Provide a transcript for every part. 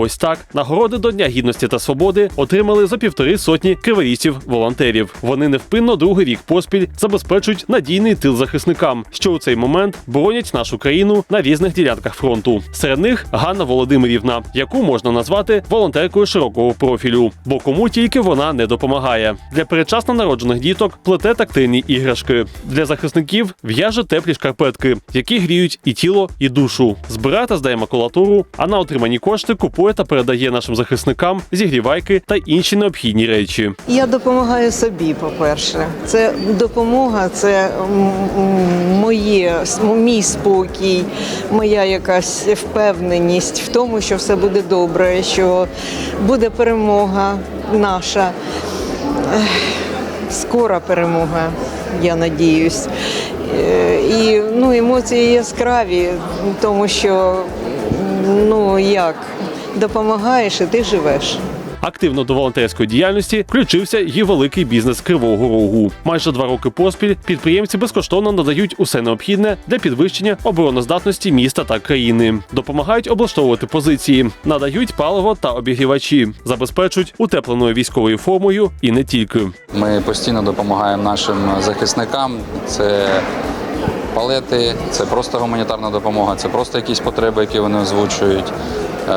ось так нагороди до Дня гідності та свободи отримали за півтори сотні криворізців волонтерів. Вони невпинно другий рік поспіль забезпечують надійний тил захисникам, що у цей момент боронять нашу країну на різних ділянках фронту. Серед них Ганна Володимирівна, яку можна назвати волонтеркою широкого профілю, бо кому тільки вона не допомагає. Для передчасно народжених діток плете тактильні іграшки. Для захисників в'яже теплі шкарпетки, які гріють і тіло, і душу. Збирає та здає макулатуру, а на отримані кошти купує та передає нашим захисникам зігрівайки та інші необхідні речі. Я допомагаю собі, по-перше. Це допомога, це моє, мій спокій, моя якась впевненість в тому, що все буде добре, що буде перемога наша. Скора перемога, я надіюсь. Е, І ну, емоції яскраві, тому що ну як допомагаєш і ти живеш. Активно до волонтерської діяльності включився і великий бізнес Кривого Рогу. Майже два роки поспіль підприємці безкоштовно надають усе необхідне для підвищення обороноздатності міста та країни, допомагають облаштовувати позиції, надають паливо та обігрівачі, забезпечують утепленою військовою формою і не тільки. Ми постійно допомагаємо нашим захисникам. Це палети, це просто гуманітарна допомога, це просто якісь потреби, які вони озвучують. Е,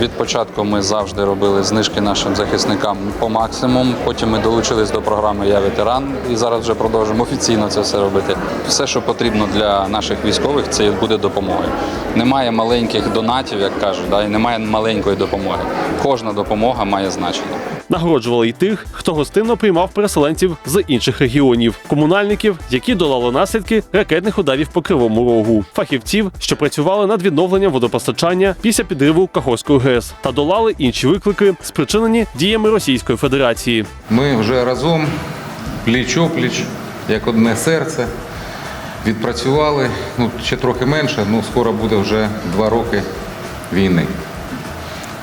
Від початку ми завжди робили знижки нашим захисникам по максимуму. Потім ми долучились до програми Я ветеран і зараз вже продовжуємо офіційно це все робити. Все, що потрібно для наших військових, це буде допомогою. Немає маленьких донатів, як кажуть, да, і немає маленької допомоги. Кожна допомога має значення. Нагороджували й тих, хто гостинно приймав переселенців з інших регіонів, комунальників, які долали наслідки ракетних ударів по кривому рогу, фахівців, що працювали над відновленням водопостачання після підриву Каховської ГЕС, та долали інші виклики, спричинені діями Російської Федерації. Ми вже разом, пліч-опліч, як одне серце, відпрацювали, ну, ще трохи менше, ну скоро буде вже два роки війни.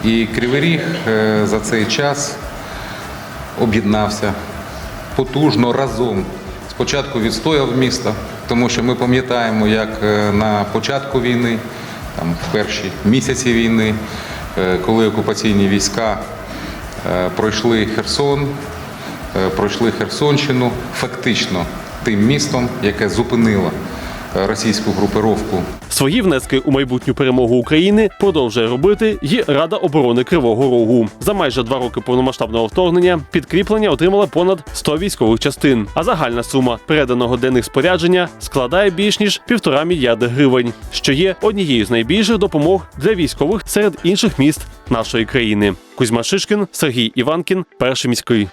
І Кривий Ріг е, за цей час об'єднався потужно разом. Спочатку відстояв місто, тому що ми пам'ятаємо, як е, на початку війни, там, в перші місяці війни, е, коли окупаційні війська е, пройшли Херсон, пройшли Херсонщину, фактично тим містом, яке зупинило російську групировку Свої внески у майбутню перемогу України продовжує робити і Рада оборони Кривого Рогу. За майже два роки повномасштабного вторгнення підкріплення отримала понад 100 військових частин. А загальна сума переданого для них спорядження складає більш ніж півтора мільярди гривень, що є однією з найбільших допомог для військових серед інших міст нашої країни. Кузьма Шишкін, Сергій Іванкін, перший міський.